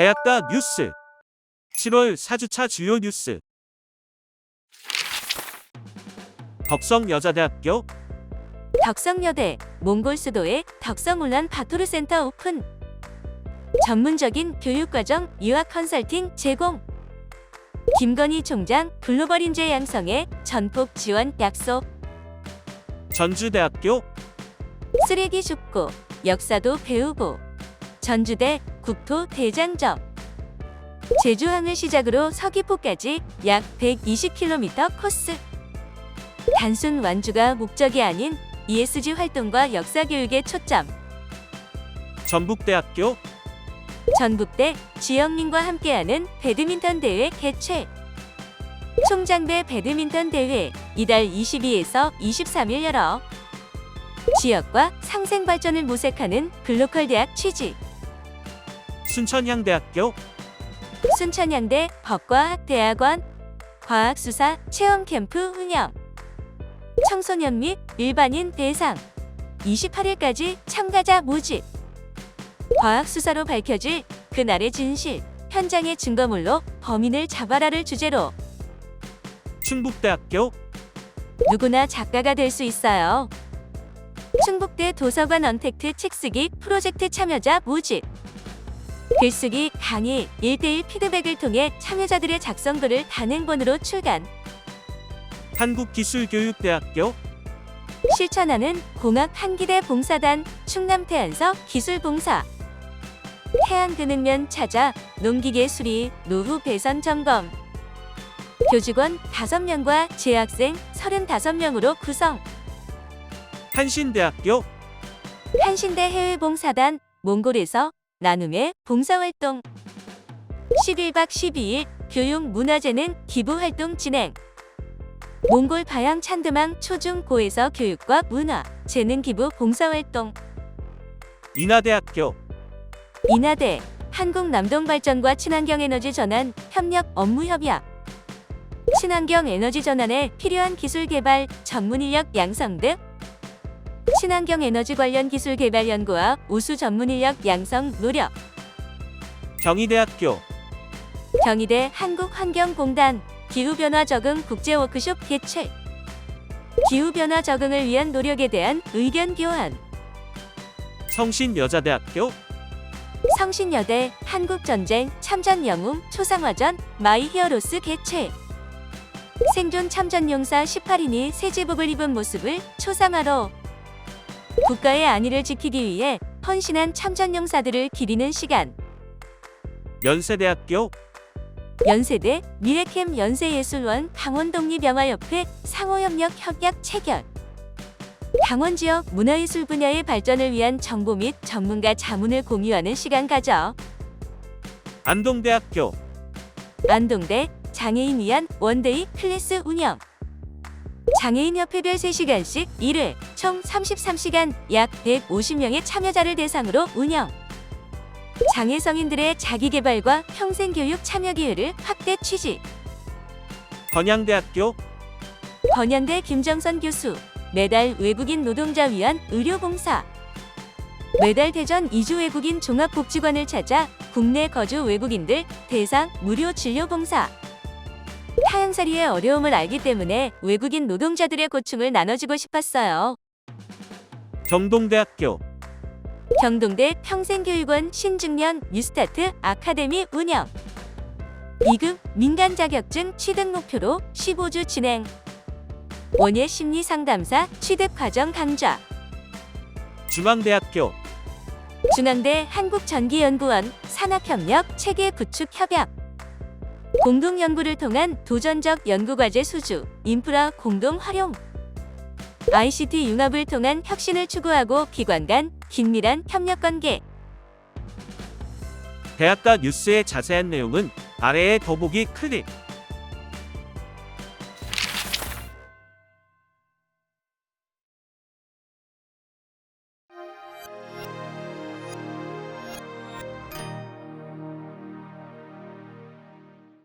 대학가 뉴스. 7월 4주차 주요 뉴스. 덕성여자대학교. 덕성여대 몽골 수도의 덕성울란 바토르 센터 오픈. 전문적인 교육과정 유학 컨설팅 제공. 김건희 총장 글로벌 인재 양성에 전폭 지원 약속. 전주대학교. 쓰레기 줍고 역사도 배우고. 전주대 국토 대장정 제주항을 시작으로 서귀포까지 약 120km 코스. 단순 완주가 목적이 아닌 ESG 활동과 역사 교육에 초점. 전북대학교 전북대 지영민과 함께하는 배드민턴 대회 개최. 총장배 배드민턴 대회 이달 22에서 23일 열어. 지역과 상생 발전을 모색하는 글로컬 대학 취지 순천향대학교 순천향대 법과학대학원 과학수사 체험 캠프 운영. 청소년 및 일반인 대상. 28일까지 참가자 모집. 과학수사로 밝혀질 그날의 진실. 현장의 증거물로 범인을 잡아라를 주제로. 충북대학교 누구나 작가가 될 수 있어요. 충북대 도서관 언택트 책 쓰기 프로젝트 참여자 모집 글쓰기 강의 1대1 피드백을 통해 참여자들의 작성글을 단행본으로 출간. 한국기술교육대학교 실천하는 공학 한기대 봉사단 충남 태안서 기술봉사. 태안 근흥면 찾아 농기계 수리 노후 배선 점검. 교직원 5명과 재학생 35명으로 구성. 한신대학교 한신대 해외봉사단 몽골에서 나눔의 봉사활동. 11박 12일 교육 문화재능 기부활동 진행. 몽골 바양 찬드망 초중고에서 교육과 문화, 재능 기부 봉사활동. 인하대학교. 인하대 한국 남동발전과 친환경 에너지 전환 협력 업무 협약. 친환경 에너지 전환에 필요한 기술 개발, 전문 인력 양성 등 친환경 에너지 관련 기술 개발 연구와 우수 전문 인력 양성 노력. 경희대학교. 경희대 한국환경공단 기후변화 적응 국제 워크숍 개최. 기후변화 적응을 위한 노력에 대한 의견 교환. 성신여자대학교. 성신여대 한국전쟁 참전 영웅 초상화전 마이 히어로스 개최. 생존 참전용사 18인이 세제복을 입은 모습을 초상화로 국가의 안위를 지키기 위해 헌신한 참전 용사들을 기리는 시간. 연세대학교 연세대 미래캠 연세예술원 강원독립영화협회 상호협력 협약 체결. 강원 지역 문화예술 분야의 발전을 위한 정보 및 전문가 자문을 공유하는 시간 가져. 안동대학교 안동대 장애인 위한 원데이 클래스 운영 장애인 협회별 3시간씩 1회 총 33시간 약 150명의 참여자를 대상으로 운영. 장애 성인들의 자기개발과 평생교육 참여 기회를 확대 취지. 건양대학교 건현대 김정선 교수 매달 외국인 노동자 위한 의료봉사. 매달 대전 이주 외국인 종합복지관을 찾아 국내 거주 외국인들 대상 무료 진료봉사 타향살이의 어려움을 알기 때문에 외국인 노동자들의 고충을 나눠주고 싶었어요. 경동대학교. 경동대 평생교육원 신중년 뉴스타트 아카데미 운영. 2급 민간 자격증 취득 목표로 15주 진행. 원예 심리 상담사 취득 과정 강좌. 중앙대학교. 중앙대 한국전기연구원 산학협력 체계 구축 협약 공동 연구를 통한 도전적 연구 과제 수주 인프라 공동 활용. ICT 융합을 통한 혁신을 추구하고 기관 간 긴밀한 협력 관계. 대학가 뉴스의 자세한 내용은 아래의 더보기 클릭